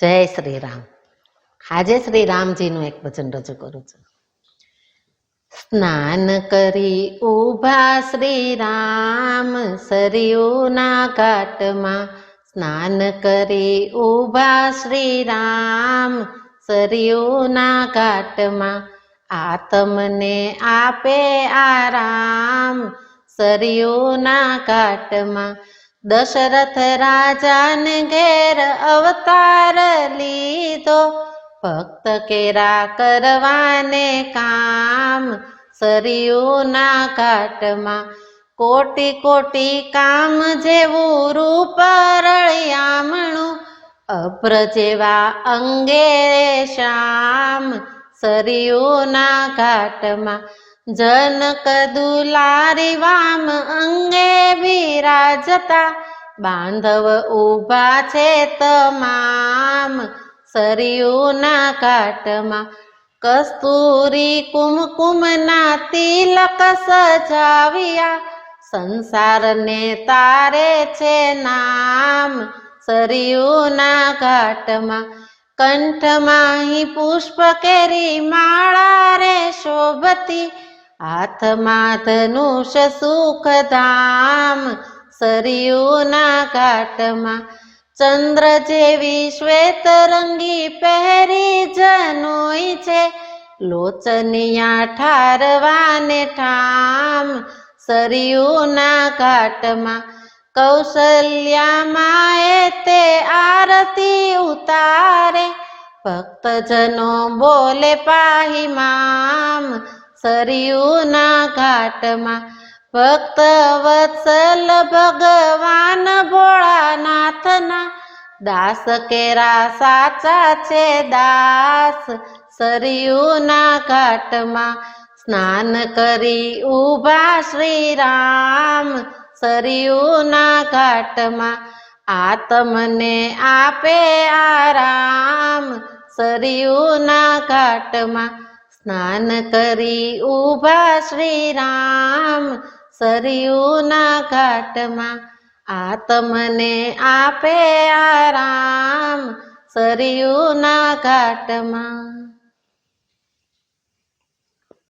જય શ્રી રામ આજે શ્રી રામજીનું એક વચન રજૂ કરું છું. સ્નાન કરી ઊભા શ્રી રામ સરિયોના ઘાટમાં. સ્નાન કરી ઊભા શ્રી રામ સરિયોના ઘાટમાં. આત્મને આપે આરામ સરિયોના ઘાટમાં. દશરથ રાજાને ઘેર અવતાર લીધો. ભક્ત કેરા કરવાને કામ સરિયુના ઘાટમાં. કોટી કોટી કામ જેવું રૂપ રળિયામણું. અભ્ર જેવા અંગે શ્યામ સરિયુના ઘાટમાં. જનક દુલારી વામ અંગે બિરાજતા બાંધવ ઊભા છે તમામ સરિયુના કાટમાં. કસ્તુરી કુમકુમના તિલક સજાવ્યા. સંસારને તારે છે નામ સરિયુના ઘાટમાં. કંઠમાં પુષ્પ કેરી માળા રે શોભતી. હાથમાં ધનુષ સુખધામ સરયુના ઘાટમાં ચંદ્ર જેવી શ્વેત રંગી પહેરી જનોઈ છે, લોચનિયા ઠારવાને ઠામ. સરિયુના ઘાટમાં કૌશલ્યામાએ તે આરતી ઉતારે, ભક્તજનો બોલે પાહી મામ. સરયુના ઘાટમાં ભક્ત વત્સલ ભગવાન ભોળાનાથના દાસ કેરા સાચા છે દાસ. સરયુના ઘાટમાં સ્નાન કરી ઊભા શ્રી રામ સરયુના ઘાટમાં આત્મને આપે આરામ. સરયુના ઘાટમાં સ્નાન કરી ઊભા શ્રી રામ સરયુના ઘાટમાં આત્મને આપે આરામ. સરયુના ઘાટમાં